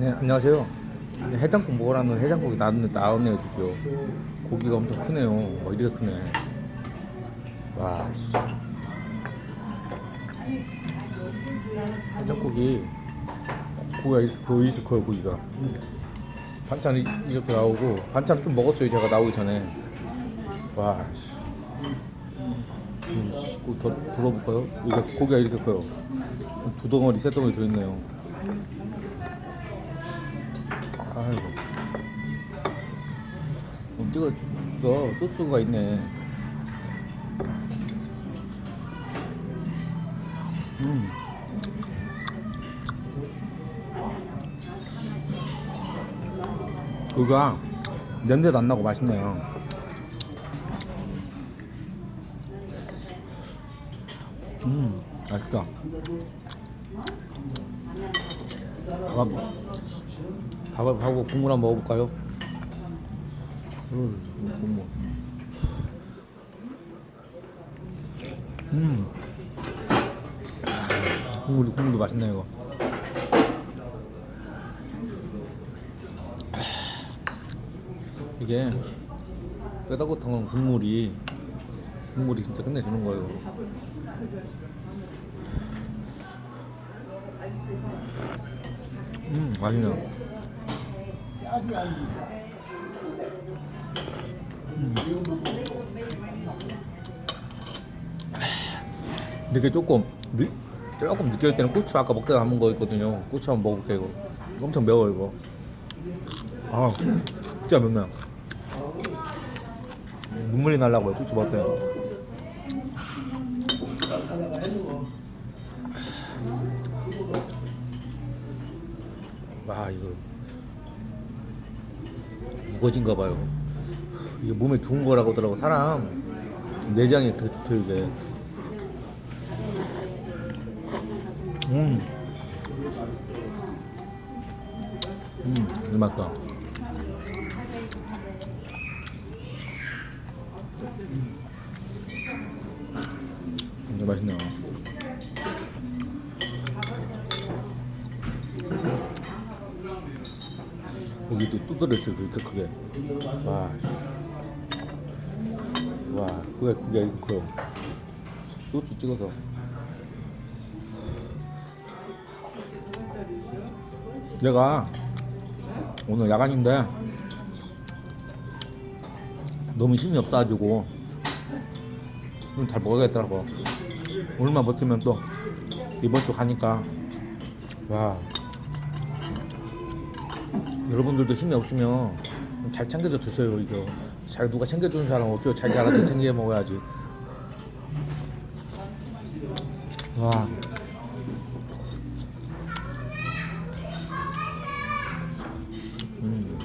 네, 안녕하세요. 해장국 먹으라는 해장국이 나왔네, 나왔네요, 드디어. 고기가 엄청 크네요. 어, 이렇게 크네. 와, 씨. 해장국이 고기가 이렇게 커요, 고기가. 반찬이 이렇게 나오고, 반찬 좀 먹었어요, 제가 나오기 전에. 와, 씨. 음, 씨, 고기 더, 들어볼까요? 이게 고기가 이렇게 커요. 두 덩어리, 세 덩어리 들어있네요. 아이고. 어, 찍어, 이거 소스가 있네. 음. 그가 냄새도 안 나고 맛있네요. 음, 맛있다. 밥, 밥하고 국물 한번 먹어볼까요? 음, 국물. 음. 국물이 국물도 맛있네 이거. 이게 뼈다구탕은 국물이 국물이 진짜 끝내주는 거예요. 음 맛있네요. 음. 이렇게 조금 늦, 조금 느낄 때는 고추 아까 먹다가 남은 거 있거든요. 고추 한번 먹어볼게요 이거. 엄청 매워 이거. 아 진짜 맵네요. 눈물이 날라고 요 고추 먹을 때. 와 이거 무거진가 봐요. 이게 몸에 좋은 거라고 하더라고 사람 내장에 되게 좋대 이게. 음. 음, 맛있다. 이거 맛있네요. 여기도 또 들어있어요, 그렇게 크게. 와. 와, 그게, 그게 이렇게 커요. 소스 찍어서. 내가 오늘 야간인데 너무 힘이 없어가지고 좀 잘 먹어야겠더라고. 오늘만 버티면 또 이번 주 가니까 와 여러분들도 힘이 없으면 좀잘 챙겨서 드세요 이거. 잘 누가 챙겨주는 사람 없죠 자기 알아서 챙겨 먹어야지. 와. 음.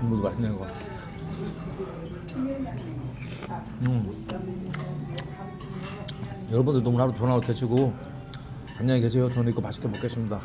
국물도 맛있네 이거. 음. 여러분들도 오늘 하루 하루 되시고 안녕히 계세요. 저는 이거 맛있게 먹겠습니다